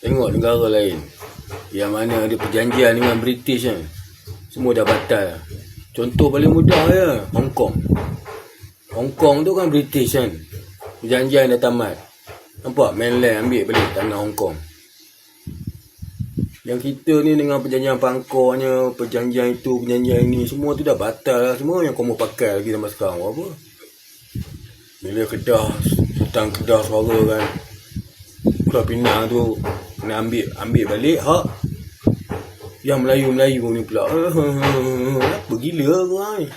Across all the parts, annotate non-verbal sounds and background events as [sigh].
Tengok negara lain. Yang mana ada perjanjian dengan British kan. Semua dah batal. Contoh paling mudah je. Hong Kong. Hong Kong tu kan British kan. Perjanjian dah tamat. Nampak? Mainland ambil balik tanah Hong Kong. Yang kita ni dengan perjanjian pangkornya, perjanjian itu, perjanjian ini, semua tu dah batal lah. Semua yang kau mau pakai lagi sampai sekarang. Apa? Bila Kedah, Sultan Kedah suara kan. Pulau Pinang tu kena ambil ambil balik hak. Yang Melayu-Melayu ni pula. [laughs] Apa gila korang ni?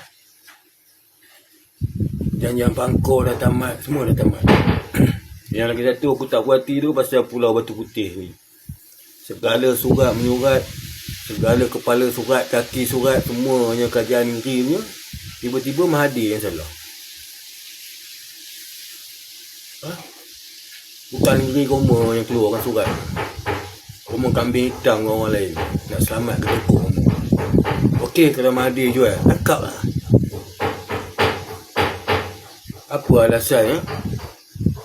Perjanjian pangkor dah tamat. Semua dah tamat. [clears throat] Yang lagi satu aku tak puas hati tu pasal Pulau Batu Putih ni. Segala surat menyurat, segala kepala surat, kaki surat, semuanya kerajaan negeri punya, tiba-tiba Mahathir yang salah. Ha? Bukan negeri Roma yang keluarkan surat. Roma kambing hitam dengan orang lain. Nak selamat ke Roma. Okey kalau Mahathir jual, cakap lah. Apa alasannya?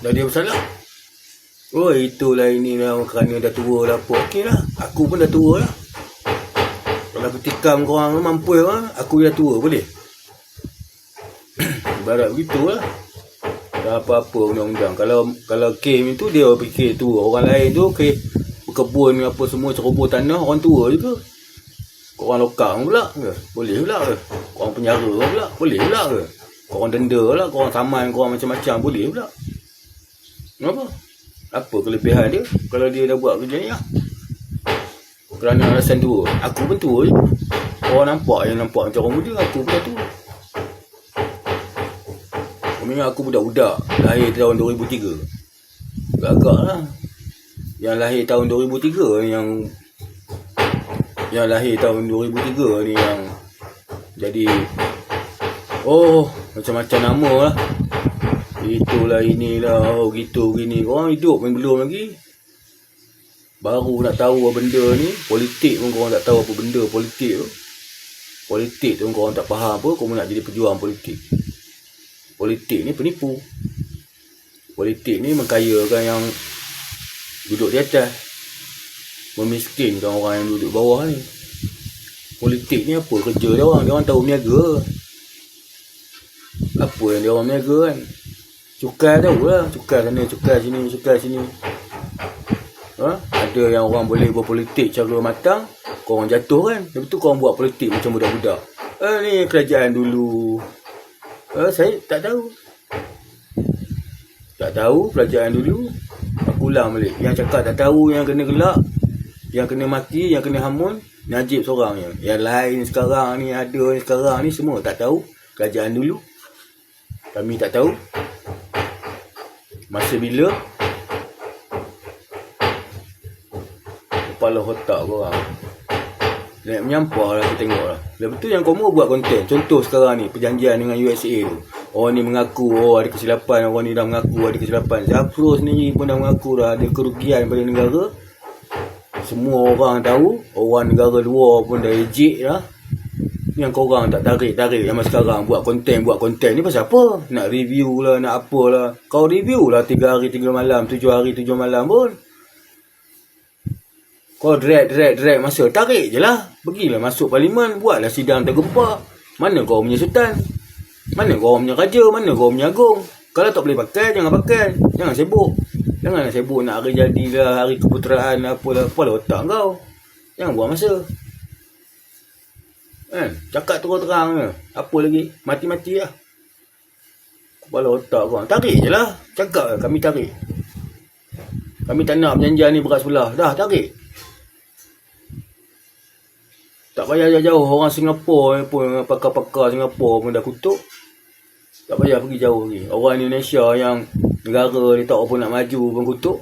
Dah dia bersalah. Oh itulah ini lah kerana dah tua dah apa. Okey lah. Aku pun dah tua lah. Kalau aku tikam korang mampu lah. Aku dah tua boleh. [clears throat] Ibarat begitu lah. Dah apa-apa undang-undang. Kalau kalau game itu dia fikir tua. Orang lain tu okay, berkebun apa semua cerobor tanah orang tua juga. Korang lokal pula ke? Boleh pula ke? Korang penjara pula? Boleh pula ke? Korang denda lah, korang saman, korang macam-macam boleh pula. Kenapa? Apa kelebihan dia kalau dia dah buat kerja ni lah? Kerana alasan tua. Aku pun tua je. Orang nampak yang nampak macam orang muda, aku pun tua. Kau ingat aku budak-budak, lahir tahun 2003. Gagak lah. Yang lahir tahun 2003 ni yang yang lahir tahun 2003 ni yang jadi oh macam-macam nama lah. Itulah inilah oh gitu gini. Korang hidup main belum lagi? Baru nak tahu apa benda ni. Politik pun korang tak tahu apa benda politik tu. Politik tu korang tak faham apa korang nak jadi pejuang politik. Politik ni penipu. Politik ni mengkayakan yang duduk di atas memiskinkan orang yang duduk bawah ni. Politik ni apa kerja dia orang? Dia orang tahu niaga. Apa yang dia orang niaga kan? Cukai tahu lah. Cukai sana, cukai sini, cukai sini. Ha? Ada yang orang boleh berpolitik cara matang. Korang jatuh kan? Lepas tu korang buat politik macam budak-budak. Eh ni kerajaan dulu. Eh, saya tak tahu. Tak tahu kerajaan dulu. Ulang balik. Yang cakap tak tahu yang kena gelak. Yang kena mati, yang kena hamun, Najib seorang je. Yang lain sekarang ni, ada ni sekarang ni semua tak tahu. Kerajaan dulu. Kami tak tahu. Masa bila? Kepala otak korang. Naik menyampah lah aku tengok lah. Lepas tu yang kamu buat konten. Contoh sekarang ni, perjanjian dengan USA tu. Orang ni mengaku, oh ada kesilapan. Orang ni dah mengaku ada kesilapan. Zafro sendiri pun dah mengaku dah ada kerugian pada negara. Semua orang tahu orang negara luar pun dah ejek dah yang korang tak tarik-tarik zaman sekarang. Buat konten buat konten. Ni pasal apa? Nak review lah nak apa lah. Kau review lah 3 hari 3 malam 7 hari 7 malam pun. Kau drag drag drag masa tarik je lah. Pergilah masuk parlimen buatlah sidang tergempak mana kau punya sultan mana kau punya raja mana kau punya agung kalau tak boleh pakai jangan pakai jangan sibuk Janganlah sibuk nak hari jadilah, hari keputeraan apalah. Apalah otak kau. Jangan buang masa. Kan? Cakap terang-terang je. Apa lagi? Mati-mati lah. Kepala otak kau. Tarik je lah. Cakap lah. Kami tarik. Kami tak nak perjanjian ni berat sebelah. Dah, tarik. Tak payah jauh-jauh. Orang Singapura pun, pakar-pakar Singapura pun dah kutuk. Tak payah pergi jauh lagi. Orang Indonesia yang negara ni tak apa nak maju pun kutuk.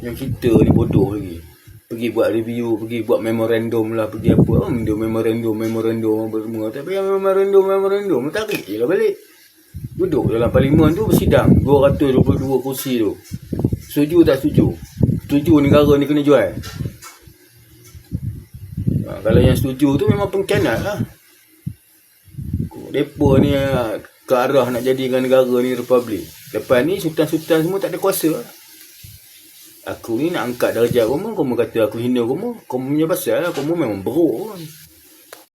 Yang kita ni bodoh lagi. Pergi buat review, pergi buat memorandum lah, pergi apa. Hmm, dia memorandum, memorandum apa semua. Tak payah memorandum, memorandum. Tarik je lah balik. Duduk dalam parlimen tu bersidang. 222 kursi tu. Setuju tak setuju? Setuju negara ni kena jual. Ha, kalau yang setuju tu memang pengkhianat lah. Mereka ni ke arah nak jadikan negara ni republik. Lepas ni sultan-sultan semua tak ada kuasa. Aku ni nak angkat darjah kamu, kamu kata aku hina kamu. Kamu punya pasal lah, memang beruk.